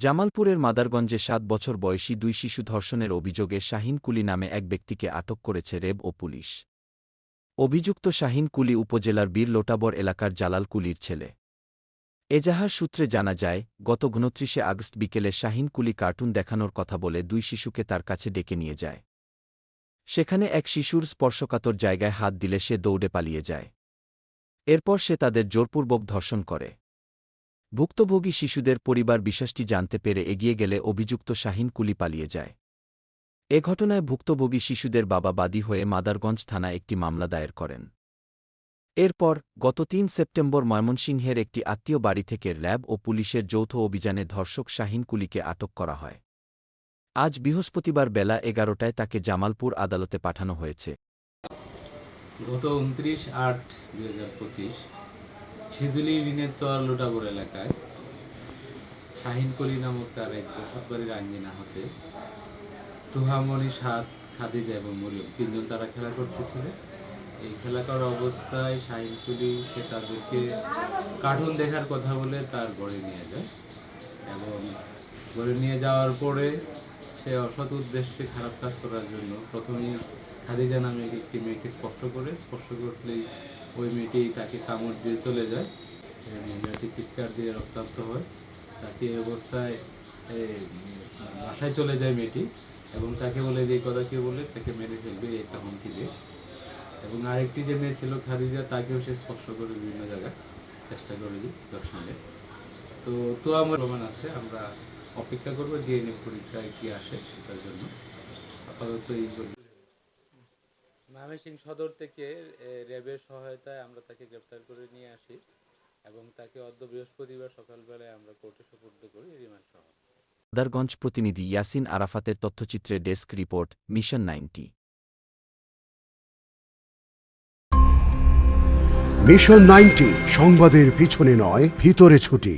জামালপুরের মাদারগঞ্জে সাত বছর বয়সী দুই শিশু ধর্ষণের অভিযোগে শাহিন কুলি নামে এক ব্যক্তিকে আটক করেছে রেব ও পুলিশ। অভিযুক্ত শাহিন কুলি উপজেলার বীর লোটাবর এলাকার জালাল কুলির ছেলে। এজাহার সূত্রে জানা যায়, গত উনত্রিশে আগস্ট বিকেলে শাহিন কুলি কার্টুন দেখানোর কথা বলে দুই শিশুকে তার কাছে ডেকে নিয়ে যায়। সেখানে এক শিশুর স্পর্শকাতর জায়গায় হাত দিলে সে দৌড়ে পালিয়ে যায়। এরপর সে তাদের জোরপূর্বক ধর্ষণ করে। ভুক্তভোগী শিশুদের পরিবার বিশ্বাসটি জানতে পেরে এগিয়ে গেলে অভিযুক্ত শাহিন কুলি পালিয়ে যায়। এ ঘটনায় ভুক্তভোগী শিশুদের বাবা বাদী হয়ে মাদারগঞ্জ থানায় একটি মামলা দায়ের করেন। এরপর, গত তিন সেপ্টেম্বর ময়মনসিংহের একটি আত্মীয় বাড়ি থেকে র্যাব ও পুলিশের যৌথ অভিযানে ধর্ষক শাহিন কুলিকে আটক করা হয়। আজ বৃহস্পতিবার বেলা এগারোটায় তাকে জামালপুর আদালতে পাঠানো হয়েছে। গত উনত্রিশ আট দুই পঁচিশ সিদুলি বিনেতর লোটাবর এলাকায়। শাহিন কলি নামক তার এক বসতবাড়ির আঙ্গিনা হতে তুহামণি সাত খাদিজা এবং মরিয়ম তিনজন তারা খেলা করতেছিল। এই খেলা করার অবস্থায় শাহিন কুলি সে তাদেরকে কার্টুন দেখার কথা বলে তার গড়ে নিয়ে যায় এবং গড়ে নিয়ে যাওয়ার পরে সে অসৎ উদ্দেশ্যে খারাপ কাজ করার জন্য প্রথমেই খাদিজা নামে একটি মেয়েকে স্পর্শ করে স্পর্শ করলেই ওই মেয়েটি তাকে কামড় দিয়ে চলে যায়। মেয়েটি চিৎকার দিয়ে রক্তাক্ত হয়। তাকে অবস্থায় বাসায় চলে যায় মেয়েটি এবং তাকে বলে যে কথা কে বলে তাকে মেরে ফেলবে একটা হুমকি দিয়ে। এবং আরেকটি যে মেয়ে ছিল খাদিজা, তাকেও সে স্পর্শ করে বিভিন্ন জায়গায় চেষ্টা করে দর্শনে। তো তো আমার প্রমাণ আছে, আমরা অপেক্ষা করব, ডিএনএ পরীক্ষায় কি আসে সেটার জন্য। আপাতত এই জন্য ময়মনসিংহ সদর থেকে র্যাবের সহায়তায় আমরা তাকে গ্রেপ্তার করে নিয়ে আসি এবং তাকে অদ্য বৃহস্পতিবার সকালবেলায় আমরা কোর্টে সুপর্দ করি রিমান্ড সহ। মাদারগঞ্জ প্রতিনিধি ইয়াসিন আরাফাতের তথ্যচিত্রে desk report mission ninety. Mission ninety সংবাদের পিছনে নয় ভিতরে ছুটি।